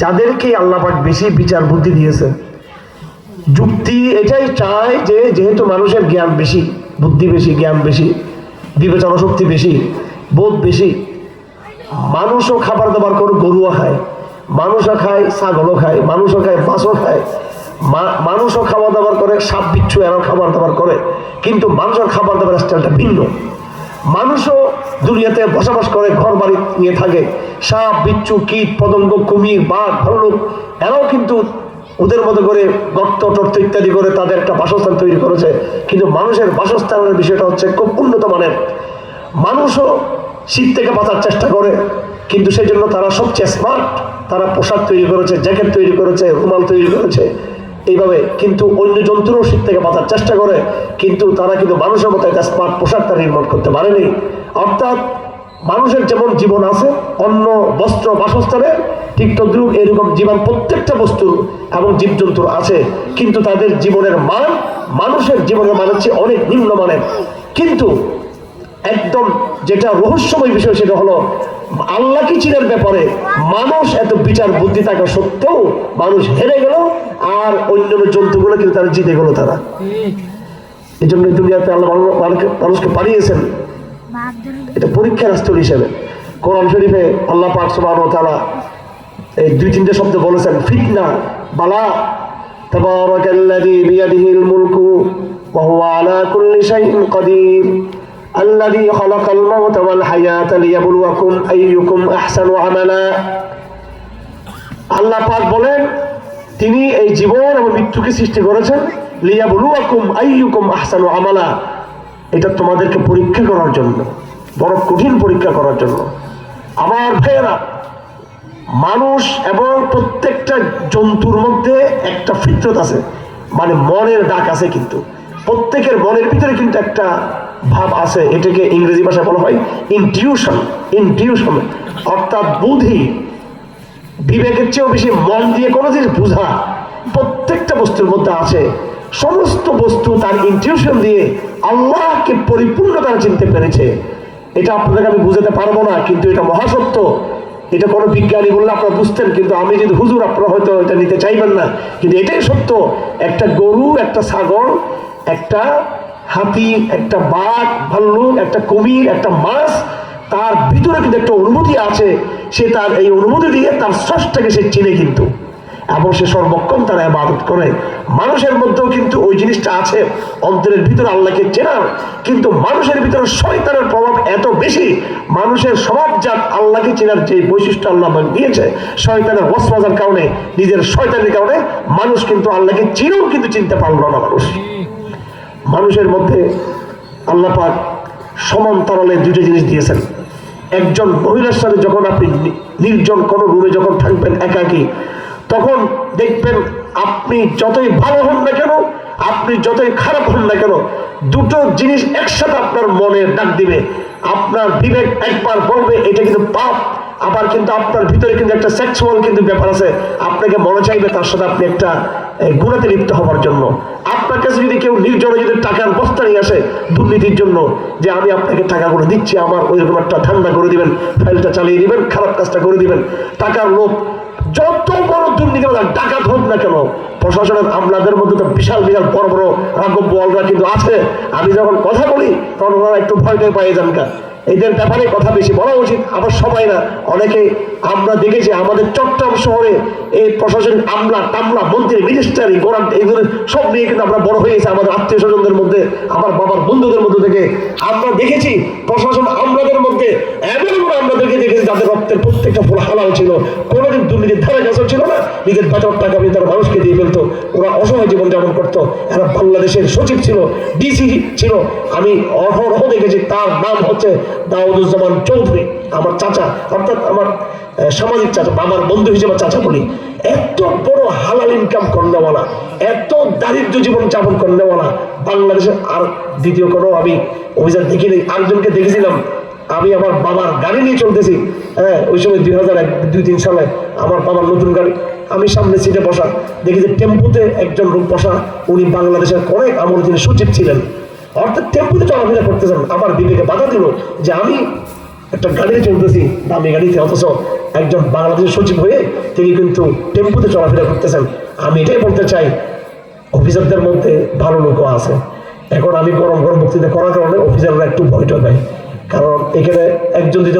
যাদেরকে আল্লাহ পাক বেশি বিচার বুদ্ধি দিয়েছে, যুক্তি এটাই চায় যে যেহেতু মানুষের জ্ঞান বেশি, বুদ্ধি বেশি, জ্ঞান বেশি, বিবেচনা শক্তি বেশি, বোধ বেশি, মানুষও খাবার দাবার করে গরুও খায়, মানুষও খায়, ছাগলও খায়, মানুষও খায় মাছও খায় মানুষও খাবার দাবার করে, সাপ, বিচ্ছু এরাও খাবার দাবার করে, কিন্তু মানুষের খাবার দাবার স্টাইলটা ভিন্ন। মানুষও দুনিয়াতে বসবাস করে ঘর বাড়ি নিয়ে থাকে। সাপ, বিচ্ছু, কীট, পতঙ্গ, কুমির, বাঘ, ভাল্লুক, এরাও কিন্তু ওদের মতো করে গর্ত, টর্ত ইত্যাদি করে তাদের একটা বাসস্থান তৈরি করেছে। কিন্তু মানুষের বাসস্থানের বিষয়টা হচ্ছে খুব উন্নত মানের। মানুষও শীত থেকে বাঁচার চেষ্টা করে, কিন্তু সেই জন্য তারা সবচেয়ে স্মার্ট তারা পোশাক তৈরি করেছে, জ্যাকেট তৈরি করেছে, রুমাল তৈরি করেছে। এইভাবে কিন্তু অন্য জন্তুরও শীত থেকে বাঁচার চেষ্টা করে, কিন্তু তারা কিন্তু মানুষের মতো একটা স্মার্ট পোশাক তারা নির্মাণ করতে পারেনি। অর্থাৎ মানুষের যেমন জীবন আছে অন্য বস্ত্র, বাসস্থানে ঠিক তদ্রুপ এরকম জীবন প্রত্যেকটা বস্তুর এবং জীবজন্তুর আছে, কিন্তু তাদের জীবনের মান মানুষের জীবনের মান হচ্ছে অনেক নিম্নমানের। কিন্তু একদম যেটা রহস্যময় বিষয় সেটা হলো আল্লাহ কি চিনার ব্যাপারে? মানুষ এত বিচার বুদ্ধি থাকা সত্ত্বেও মানুষ হেরে গেল আর অন্যান্য জন্তুগুলো কিন্তু তারা জিতে গেল তারা। এই জন্য দুনিয়াতে আল্লাহ মানুষকে- পাঠিয়েছেন এটা পরীক্ষার স্থল হিসেবে। কোরআন শরীফে আল্লাহ পাক ওয়া তাআলা এই দুই তিনটে শব্দ বলেছেন, ফিতনা, বালা। ওয়া হুয়া আলা কুল্লি শাইইন কাদির। الذي خلق الموت والحياة ليبلوكم أيكم أحسن عملا আল্লাহ পাক বলেন তিনি এই জীবন এবং মৃত্যুকে সৃষ্টি করেছেন লিয়াবলুয়াকুম আইয়ুকুম আহসানু আমালা এটা তোমাদেরকে পরীক্ষা করার জন্য বড় কঠিন পরীক্ষা করার জন্য আমার ভাইয়েরা মানুষ এবং প্রত্যেকটা জন্তুর মধ্যে একটা ফিতরত আছে মানে মনের ডাক আছে কিন্তু প্রত্যেকের মনের ভিতরে কিন্তু একটা ভাব আছে, এটাকে ইংরেজি ভাষায় বলা হয় ইনটিউশন ইনটিউশন অর্থাৎ বুদ্ধি বিবেকের চেয়েও বেশি মন দিয়ে কোনো জিনিস বোঝা, প্রত্যেকটা বস্তুর মধ্যে আছে। সমস্ত বস্তু তার ইনটিউশন দিয়ে আল্লাহকে পরিপূর্ণ তারা চিনতে পেরেছে। এটা আপনাদেরকে আমি বুঝাতে পারব না, কিন্তু এটা মহাসত্য। এটা কোনো বিজ্ঞানী বললে আপনারা বুঝতেন, কিন্তু আমি যদি হুজুর, আপনারা হয়তো এটা নিতে চাইবেন না। কিন্তু এটাই সত্য, একটা গরু, একটা ছাগল, একটা হাতি, একটা বাঘ, ভাল্লুক, একটা কুমির, একটা মাছ, তার ভিতরে কিন্তু একটা অনুভূতি আছে, সে তার এই অনুভূতি দিয়ে তার স্রষ্টাকে সে চিনে কিন্তু। এবং সে সর্বক্ষণ তারা আবাদত করে। মানুষের মধ্যেও কিন্তু ওই জিনিসটা আছে, অন্তরের ভিতরে আল্লাহকে চেনার কিন্তু মানুষের ভিতরে শয়তানের প্রভাব এত বেশি, মানুষের স্বভাবজাত আল্লাহকে চেনার যে বৈশিষ্ট্য আল্লাহ দিয়েছে, শয়তানের ওসমাজার কারণে, নিজের শয়তানের কারণে, মানুষ কিন্তু আল্লাহকে চিনেও কিন্তু চিনতে পারল না মানুষ। মানুষের মধ্যে আল্লাহ পাক সমান্তরালে দুটো জিনিস দিয়েছেন। একজন মহিলার সাথে যখন আপনি নির্জন কোনো রুমে যখন থাকবেন একাকী, তখন দেখবেন আপনি যতই ভালো হন না কেন, আপনি যতই খারাপ হন না কেন, দুটো জিনিস একসাথে আপনার মনে ডাক দিবে। আপনার বিবেক একবার বলবে, এটা কিন্তু পাপ, আবার কিন্তু আপনার ভিতরে কিন্তু একটা সেক্সুয়াল কিন্তু ব্যাপার আছে। আপনাকে মনে চাইবে, তার সাথে আপনি একটা গুণাতে লিপ্ত হওয়ার জন্য আপনার কাছে যদি কেউ নির্জনে যদি টাকার বস্তা নিয়ে আসে দুর্নীতির জন্য, যে আমি আপনাকে টাকা টাকাগুলো দিচ্ছি, আমার ওইরকম একটা ঠান্ডা করে দিবেন, ফাইলটা চালিয়ে দিবেন, খারাপ কাজটা করে দিবেন, টাকার লোভ, যত বড় দুর্নীতি ডাকাত হোক না কেন, প্রশাসনের আমলাদের মধ্যে তো বিশাল বিশাল, বড় বড় রাঘব বলরা কিন্তু আছে আমি যখন কথা বলি, তখন ওনারা একটু ভয় ভয় পাই যান। এদের ব্যাপারে কথা বেশি বলা উচিত, আবার সবাই না, অনেকে আমরা দেখেছি আমাদের চট্টগ্রাম শহরে এই প্রশাসন আমলা টামলা মন্ত্রী মিনিস্টারি গোরান ধরনের সব নিয়ে কিন্তু আমরা বড় হয়ে গেছি আমাদের আত্মীয় স্বজনদের মধ্যে আমার বাবার বন্ধুদের মধ্যে থেকে। আমরা দেখেছি প্রশাসন আমলাদের মধ্যে, এমন আমরা দেখে দেখেছি রক্তের প্রত্যেকটা ফুল হালাল ছিল, কোনোদিন দুর্নীতির ধারে কাছেও ছিল না। নিজের বেতন টাকা দিয়ে তারা মানুষকে দিয়ে ফেলতো। ওরা অসহায় জীবন যাপন করতো। এরা বাংলাদেশের সচিব ছিল, ডিসি ছিল। আমি অহরহ দেখেছি, তার নাম হচ্ছে দাউদুজ্জামান চৌধুরী, আমার চাচা। অর্থাৎ আমার সামাজিক চাচা, বা আমার বন্ধু হিসেবে চাচা বলি। এত বড় হালাল ইনকাম করনেওয়ালা, এত দারিদ্র জীবন যাপন করনেওয়ালা বাংলাদেশের। আর দ্বিতীয় কোনো আমি অভিযান দেখিনি, আরেকজনকে দেখেছিলাম। আমি আমার বাবার গাড়ি নিয়ে চলতেছি। হ্যাঁ ওই সময় দুই হাজার এক, দুই তিন সালে আমার বাবার নতুন গাড়ি। আমি সামনে সিটে বসা। দেখি যে টেম্পুতে একজন লোক বসা। উনি বাংলাদেশের অনেক আমল তিনি সচিব ছিলেন। অর্থাৎ টেম্পুতে চলাফেরা করতেছেন। আমার বিবেকে বাধা দিল যে আমি একটা গাড়িতে চলতেছি, দামি গাড়িতে অথচ একজন বাংলাদেশের সচিব হয়ে তিনি কিন্তু টেম্পুতে চলাফেরা করতেছেন। আমি এটাই বলতে চাই, অফিসারদের মধ্যে ভালো লোকও আছে। এখন আমি গরম গরম বক্তৃতা করার কারণে অফিসাররা একটু ভয়টা দেয় কারণ এখানে একজন দুজন